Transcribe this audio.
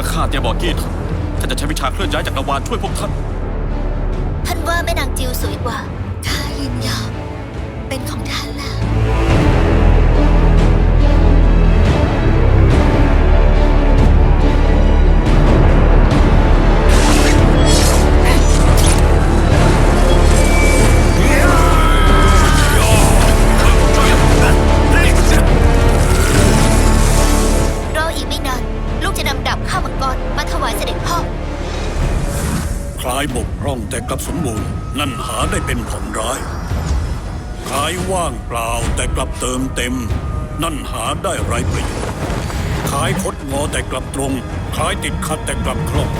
ื่อฆ่าเตียบอกกี้ท่านจะใช้วิชาเคลื่อนย้ายจักรวาลช่วยพวกท่าน ท่านว่าแม่นางจิวสวยกว่า คล้ายบกพร่องแต่กลับสมบูรณ์นั่นหาได้เป็นผลร้าย คล้ายว่างเปล่าแต่กลับเติมเต็ม นั่นหาได้ไรประโยชน์คล้ายคดงอแต่กลับตรง คล้ายติดขัดแต่กลับคล่อง